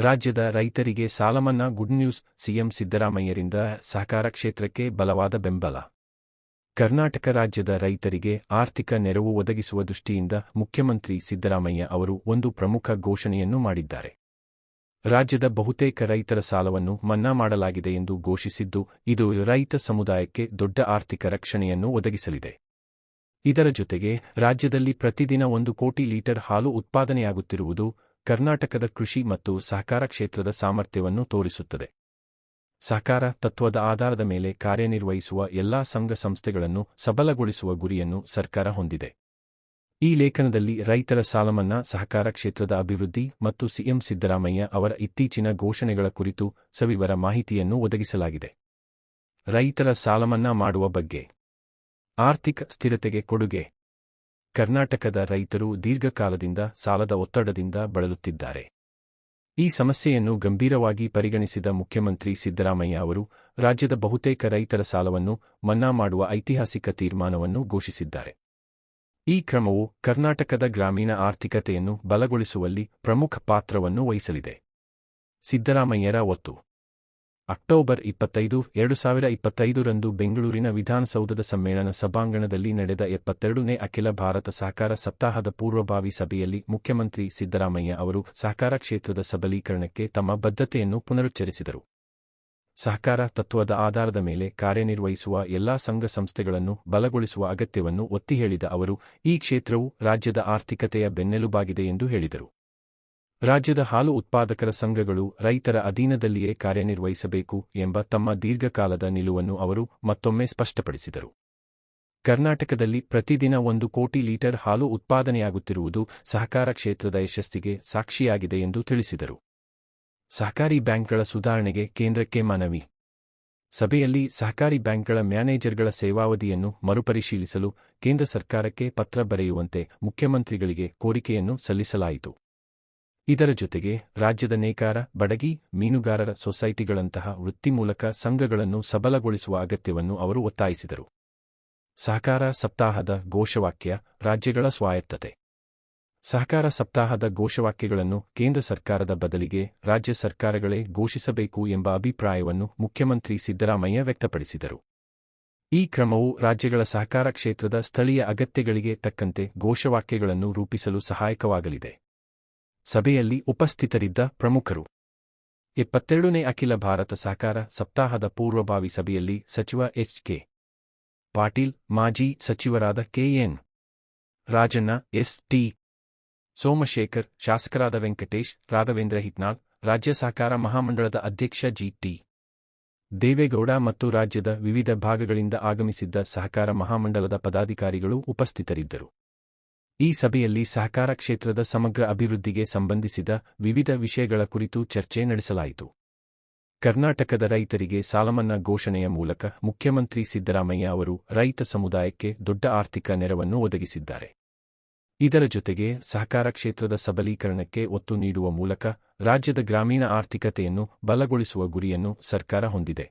ರಾಜ್ಯದ ರೈತರಿಗೆ ಸಾಲಮನ್ನಾ ಗುಡ್ ನ್ಯೂಸ್ ಸಿಎಂ ಸಿದ್ದರಾಮಯ್ಯರಿಂದ ಸಹಕಾರ ಕ್ಷೇತ್ರಕ್ಕೆ ಬಲವಾದ ಬೆಂಬಲ. ಕರ್ನಾಟಕ ರಾಜ್ಯದ ರೈತರಿಗೆ ಆರ್ಥಿಕ ನೆರವು ಒದಗಿಸುವ ದೃಷ್ಟಿಯಿಂದ ಮುಖ್ಯಮಂತ್ರಿ ಸಿದ್ದರಾಮಯ್ಯ ಅವರು ಒಂದು ಪ್ರಮುಖ ಘೋಷಣೆಯನ್ನು ಮಾಡಿದ್ದಾರೆ. ರಾಜ್ಯದ ಬಹುತೇಕ ರೈತರ ಸಾಲವನ್ನು ಮನ್ನಾ ಮಾಡಲಾಗಿದೆ ಎಂದು ಘೋಷಿಸಿದ್ದು, ಇದು ರೈತ ಸಮುದಾಯಕ್ಕೆ ದೊಡ್ಡ ಆರ್ಥಿಕ ರಕ್ಷಣೆಯನ್ನು ಒದಗಿಸಲಿದೆ. ಇದರ ಜೊತೆಗೆ ರಾಜ್ಯದಲ್ಲಿ ಪ್ರತಿದಿನ ಒಂದು ಕೋಟಿ ಲೀಟರ್ ಹಾಲು ಉತ್ಪಾದನೆಯಾಗುತ್ತಿರುವುದು ಕರ್ನಾಟಕದ ಕೃಷಿ ಮತ್ತು ಸಹಕಾರ ಕ್ಷೇತ್ರದ ಸಾಮರ್ಥ್ಯವನ್ನು ತೋರಿಸುತ್ತದೆ. ಸಹಕಾರ ತತ್ವದ ಆಧಾರದ ಮೇಲೆ ಕಾರ್ಯನಿರ್ವಹಿಸುವ ಎಲ್ಲಾ ಸಂಘ ಸಂಸ್ಥೆಗಳನ್ನು ಸಬಲಗೊಳಿಸುವ ಗುರಿಯನ್ನು ಸರ್ಕಾರ ಹೊಂದಿದೆ. ಈ ಲೇಖನದಲ್ಲಿ ರೈತರ ಸಾಲಮನ್ನಾ, ಸಹಕಾರ ಕ್ಷೇತ್ರದ ಅಭಿವೃದ್ಧಿ ಮತ್ತು ಸಿಎಂ ಸಿದ್ದರಾಮಯ್ಯ ಅವರ ಇತ್ತೀಚಿನ ಘೋಷಣೆಗಳ ಕುರಿತು ಸವಿವರ ಮಾಹಿತಿಯನ್ನು ಒದಗಿಸಲಾಗಿದೆ. ರೈತರ ಸಾಲಮನ್ನಾ ಮಾಡುವ ಬಗ್ಗೆ. ಆರ್ಥಿಕ ಸ್ಥಿರತೆಗೆ ಕೊಡುಗೆ. ಕರ್ನಾಟಕದ ರೈತರು ದೀರ್ಘಕಾಲದಿಂದ ಸಾಲದ ಒತ್ತಡದಿಂದ ಬಳಲುತ್ತಿದ್ದಾರೆ. ಈ ಸಮಸ್ಯೆಯನ್ನು ಗಂಭೀರವಾಗಿ ಪರಿಗಣಿಸಿದ ಮುಖ್ಯಮಂತ್ರಿ ಸಿದ್ದರಾಮಯ್ಯ ಅವರು ರಾಜ್ಯದ ಬಹುತೇಕ ರೈತರ ಸಾಲವನ್ನು ಮನ್ನಾ ಮಾಡುವ ಐತಿಹಾಸಿಕ ತೀರ್ಮಾನವನ್ನು ಘೋಷಿಸಿದ್ದಾರೆ. ಈ ಕ್ರಮವು ಕರ್ನಾಟಕದ ಗ್ರಾಮೀಣ ಆರ್ಥಿಕತೆಯನ್ನು ಬಲಗೊಳಿಸುವಲ್ಲಿ ಪ್ರಮುಖ ಪಾತ್ರವನ್ನು ವಹಿಸಲಿದೆ. ಸಿದ್ದರಾಮಯ್ಯರ ಒತ್ತು ಅಕ್ಟೋಬರ್ ಇಪ್ಪತ್ತೈದು, ಎರಡು ಸಾವಿರ ಇಪ್ಪತ್ತೈದರಂದು ಬೆಂಗಳೂರಿನ ವಿಧಾನಸೌಧದ ಸಮ್ಮೇಳನ ಸಭಾಂಗಣದಲ್ಲಿ ನಡೆದ ಎಪ್ಪತ್ತೆರಡನೇ ಅಖಿಲ ಭಾರತ ಸಹಕಾರ ಸಪ್ತಾಹದ ಪೂರ್ವಭಾವಿ ಸಭೆಯಲ್ಲಿ ಮುಖ್ಯಮಂತ್ರಿ ಸಿದ್ದರಾಮಯ್ಯ ಅವರು ಸಹಕಾರ ಕ್ಷೇತ್ರದ ಸಬಲೀಕರಣಕ್ಕೆ ತಮ್ಮ ಬದ್ಧತೆಯನ್ನು ಪುನರುಚ್ಚರಿಸಿದರು. ಸಹಕಾರ ತತ್ವದ ಆಧಾರದ ಮೇಲೆ ಕಾರ್ಯನಿರ್ವಹಿಸುವ ಎಲ್ಲಾ ಸಂಘ ಸಂಸ್ಥೆಗಳನ್ನು ಬಲಗೊಳಿಸುವ ಅಗತ್ಯವನ್ನು ಒತ್ತಿ ಹೇಳಿದ ಅವರು, ಈ ಕ್ಷೇತ್ರವು ರಾಜ್ಯದ ಆರ್ಥಿಕತೆಯ ಬೆನ್ನೆಲುಬಾಗಿದೆ ಎಂದು ಹೇಳಿದರು. ರಾಜ್ಯದ ಹಾಲು ಉತ್ಪಾದಕರ ಸಂಘಗಳು ರೈತರ ಅಧೀನದಲ್ಲಿಯೇ ಕಾರ್ಯನಿರ್ವಹಿಸಬೇಕು ಎಂಬ ತಮ್ಮ ದೀರ್ಘಕಾಲದ ನಿಲುವನ್ನು ಅವರು ಮತ್ತೊಮ್ಮೆ ಸ್ಪಷ್ಟಪಡಿಸಿದರು. ಕರ್ನಾಟಕದಲ್ಲಿ ಪ್ರತಿದಿನ ಒಂದು ಕೋಟಿ ಲೀಟರ್ ಹಾಲು ಉತ್ಪಾದನೆಯಾಗುತ್ತಿರುವುದು ಸಹಕಾರ ಕ್ಷೇತ್ರದ ಯಶಸ್ಸಿಗೆ ಸಾಕ್ಷಿಯಾಗಿದೆ ಎಂದು ತಿಳಿಸಿದರು. ಸಹಕಾರಿ ಬ್ಯಾಂಕ್ಗಳ ಸುಧಾರಣೆಗೆ ಕೇಂದ್ರಕ್ಕೆ ಮನವಿ. ಸಭೆಯಲ್ಲಿ ಸಹಕಾರಿ ಬ್ಯಾಂಕ್ಗಳ ಮ್ಯಾನೇಜರ್ಗಳ ಸೇವಾವಧಿಯನ್ನು ಮರುಪರಿಶೀಲಿಸಲು ಕೇಂದ್ರ ಸರ್ಕಾರಕ್ಕೆ ಪತ್ರ ಬರೆಯುವಂತೆ ಮುಖ್ಯಮಂತ್ರಿಗಳಿಗೆ ಕೋರಿಕೆಯನ್ನು ಸಲ್ಲಿಸಲಾಯಿತು. ಇದರ ಜೊತೆಗೆ ರಾಜ್ಯದ ನೇಕಾರ, ಬಡಗಿ, ಮೀನುಗಾರರ ಸೊಸೈಟಿಗಳಂತಹ ವೃತ್ತಿಮೂಲಕ ಸಂಘಗಳನ್ನು ಸಬಲಗೊಳಿಸುವ ಅಗತ್ಯವನ್ನು ಅವರು ಒತ್ತಾಯಿಸಿದರು. ಸಹಕಾರ ಸಪ್ತಾಹದ ಘೋಷವಾಕ್ಯ ರಾಜ್ಯಗಳ ಸ್ವಾಯತ್ತತೆ. ಸಹಕಾರ ಸಪ್ತಾಹದ ಘೋಷವಾಕ್ಯಗಳನ್ನು ಕೇಂದ್ರ ಸರ್ಕಾರದ ಬದಲಿಗೆ ರಾಜ್ಯ ಸರ್ಕಾರಗಳೇ ಘೋಷಿಸಬೇಕು ಎಂಬ ಅಭಿಪ್ರಾಯವನ್ನು ಮುಖ್ಯಮಂತ್ರಿ ಸಿದ್ದರಾಮಯ್ಯ ವ್ಯಕ್ತಪಡಿಸಿದರು. ಈ ಕ್ರಮವು ರಾಜ್ಯಗಳ ಸಹಕಾರ ಕ್ಷೇತ್ರದ ಸ್ಥಳೀಯ ಅಗತ್ಯಗಳಿಗೆ ತಕ್ಕಂತೆ ಘೋಷವಾಕ್ಯಗಳನ್ನು ರೂಪಿಸಲು ಸಹಾಯಕವಾಗಲಿದೆ. ಸಭೆಯಲ್ಲಿ ಉಪಸ್ಥಿತರಿದ್ದ ಪ್ರಮುಖರು. ಇಪ್ಪತ್ತೆರಡನೇ ಅಖಿಲ ಭಾರತ ಸಹಕಾರ ಸಪ್ತಾಹದ ಪೂರ್ವಭಾವಿ ಸಭೆಯಲ್ಲಿ ಸಚಿವ ಎಚ್ ಕೆ. ಪಾಟೀಲ್, ಮಾಜಿ ಸಚಿವರಾದ KN Rajanna, S T. Somashekar, ಶಾಸಕರಾದ ವೆಂಕಟೇಶ್, ರಾಘವೇಂದ್ರ ಹಿಟ್ನಾಳ್ ರಾಜ್ಯ ಸಹಕಾರ ಮಹಾಮಂಡಳದ ಅಧ್ಯಕ್ಷ ಜಿ ಟಿ. ದೇವೇಗೌಡ ಮತ್ತು ರಾಜ್ಯದ ವಿವಿಧ ಭಾಗಗಳಿಂದ ಆಗಮಿಸಿದ್ದ ಸಹಕಾರ ಮಹಾಮಂಡಲದ ಪದಾಧಿಕಾರಿಗಳು ಉಪಸ್ಥಿತರಿದ್ದರು. ಈ ಸಭೆಯಲ್ಲಿ ಸಹಕಾರ ಕ್ಷೇತ್ರದ ಸಮಗ್ರ ಅಭಿವೃದ್ಧಿಗೆ ಸಂಬಂಧಿಸಿದ ವಿವಿಧ ವಿಷಯಗಳ ಕುರಿತು ಚರ್ಚೆ ನಡೆಸಲಾಯಿತು. ಕರ್ನಾಟಕದ ರೈತರಿಗೆ ಸಾಲಮನ್ನಾ ಘೋಷಣೆಯ ಮೂಲಕ ಮುಖ್ಯಮಂತ್ರಿ ಸಿದ್ದರಾಮಯ್ಯ ಅವರು ರೈತ ಸಮುದಾಯಕ್ಕೆ ದೊಡ್ಡ ಆರ್ಥಿಕ ನೆರವನ್ನು ಒದಗಿಸಿದ್ದಾರೆ. ಇದರ ಜೊತೆಗೆ ಸಹಕಾರ ಕ್ಷೇತ್ರದ ಸಬಲೀಕರಣಕ್ಕೆ ಒತ್ತು ನೀಡುವ ಮೂಲಕ ರಾಜ್ಯದ ಗ್ರಾಮೀಣ ಆರ್ಥಿಕತೆಯನ್ನು ಬಲಗೊಳಿಸುವ ಗುರಿಯನ್ನು ಸರ್ಕಾರ ಹೊಂದಿದೆ.